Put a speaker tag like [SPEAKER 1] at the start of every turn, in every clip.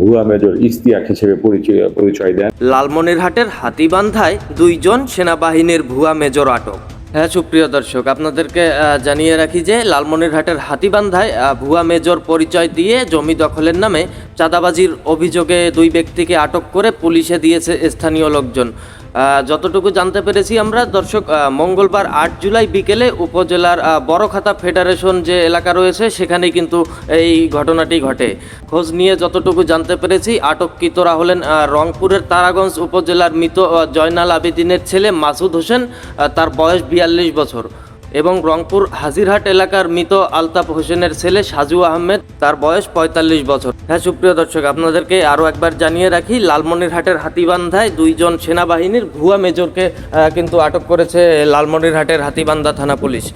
[SPEAKER 1] ভুয়া মেজর ইস্তিয়াক হিসেবে পরিচয় পরিচয় দেন।
[SPEAKER 2] লালমনিরহাটের হাতিবান্ধায় দুইজন সেনাবাহিনীর ভুয়া মেজর আটক। হ্যাঁ সুপ্রিয় দর্শক, আপনাদেরকে জানিয়ে রাখি যে লালমনিরহাটের হাতিবান্ধায় ভুয়া মেজর পরিচয় দিয়ে জমি দখলের নামে চাঁদাবাজির অভিযোগে দুই ব্যক্তিকে আটক করে পুলিশে দিয়েছে স্থানীয় লোকজন। যতটুকু জানতে পেরেছি আমরা, দর্শক মঙ্গলবার আট জুলাই বিকেলে উপজেলার বড়খাতা ফেডারেশন যে এলাকা রয়েছে সেখানে কিন্তু এই ঘটনাটি ঘটে। খোঁজ নিয়ে যতটুকু জানতে পেরেছি, আটককৃতরা হলেন রংপুরের তারাগঞ্জ উপজেলার মৃত জয়নাল আবেদিনের ছেলে মাসুদ হোসেন তার বয়স বিয়াল্লিশ বছর। এবং রংপুর হাজিরহাট এলাকার মৃত আলতাফ হোসেনের ছেলে সাজু আহমেদ, তার বয়স পঁয়তাল্লিশ বছর। হ্যাঁ সুপ্রিয় দর্শক, আপনাদেরকে আরও একবার জানিয়ে রাখি, লালমনিরহাটের হাতিবান্ধায় দুইজন সেনাবাহিনীর ভুয়া মেজরকে কিন্তু আটক করেছে লালমনিরহাটের হাতিবান্ধা থানা পুলিশ।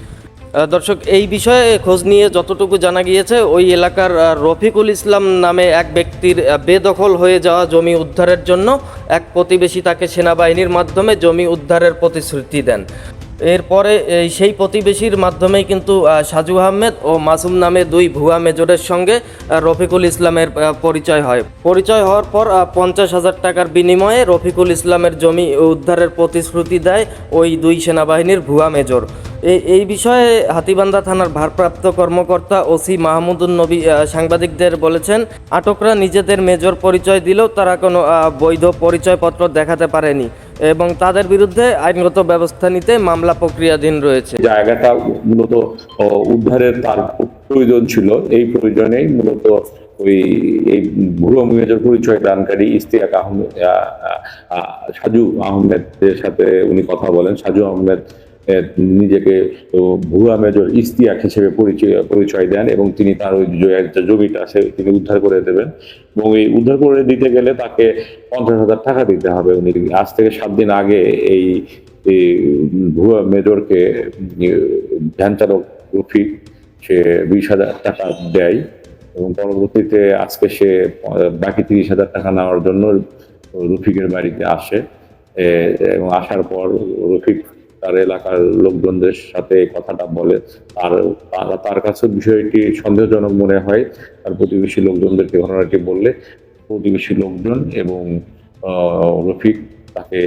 [SPEAKER 2] দর্শক, এই বিষয়ে খোঁজ নিয়ে যতটুকু জানা গিয়েছে, ওই এলাকার রফিকুল ইসলাম নামে এক ব্যক্তির বেদখল হয়ে যাওয়া জমি উদ্ধারের জন্য এক প্রতিবেশী তাকে সেনাবাহিনীর মাধ্যমে জমি উদ্ধারের প্রতিশ্রুতি দেন। এরপরে সেই প্রতিবেশীর মাধ্যমেই কিন্তু সাজু আহমেদ ও মাসুম নামে দুই ভুয়া মেজরের সঙ্গে রফিকুল ইসলামের পরিচয় হয়। পরিচয় হওয়ার পর পঞ্চাশ হাজার টাকার বিনিময়ে রফিকুল ইসলামের জমি উদ্ধারের প্রতিশ্রুতি দেয় ওই দুই সেনাবাহিনীর ভুয়া মেজর। এই বিষয়ে হাতিবান্ধা থানার ভারপ্রাপ্ত কর্মকর্তা ওসি মাহমুদুন নবী সাংবাদিকদের বলেছেন, আটকরা নিজেদের মেজর পরিচয় দিলেও তারা কোনো বৈধ পরিচয়পত্র দেখাতে পারেনি। এবং তাদের বিরুদ্ধে আইনগত ব্যবস্থা নিতে মামলা প্রক্রিয়াধীন রয়েছে।
[SPEAKER 1] জায়গাটা মূলত উদ্ধারের তার প্রয়োজন ছিল। এই প্রয়োজনেই মূলত ওই এই ভুয়া মেজর পরিচয় দানকারী ইস্তিয়াক আহমেদ আহ, আহ, সাজু আহমেদের সাথে উনি কথা বলেন। সাজু আহমেদ নিজেকে ভুয়া মেজর ইস্তিয়াক হিসেবে পরিচয় পরিচয় দেন এবং তিনি তার ওই যে জমিটা আছে তিনি উদ্ধার করে দেবেন এবং এই উদ্ধার করে দিতে গেলে তাকে পঞ্চাশ হাজার টাকা দিতে হবে উনি। আজ থেকে সাত দিন আগে এই ভুয়া মেজরকে ভ্যান চালক রফিক সে বিশ হাজার টাকা দেয় এবং পরবর্তীতে আজকে সে বাকি তিরিশ হাজার টাকা নেওয়ার জন্য রফিকের বাড়িতে আসে। এবং আসার পর রফিক তার এলাকার লোকজনদের সাথে কথাটা বলে। তার তারা তার কাছে বিষয়টি সন্দেহজনক মনে হয়। তার প্রতিবেশী লোকজনদেরকে ঘটনাটি বললে প্রতিবেশী লোকজন এবং রফিক তাকে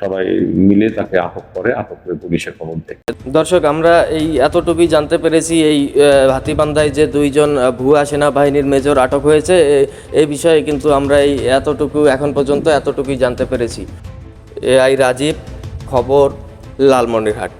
[SPEAKER 1] সবাই মিলে তাকে আটক করে আটক করে পুলিশে খবর দেয়।
[SPEAKER 2] দর্শক, আমরা এই এতটুকুই জানতে পেরেছি এই হাতিবান্ধায় যে দুইজন ভুয়া সেনাবাহিনীর মেজর আটক হয়েছে এই বিষয়ে কিন্তু আমরা এই এতটুকু এখন পর্যন্ত এতটুকুই জানতে পেরেছি। এ আই রাজীব, খবর লালমনিরহাট।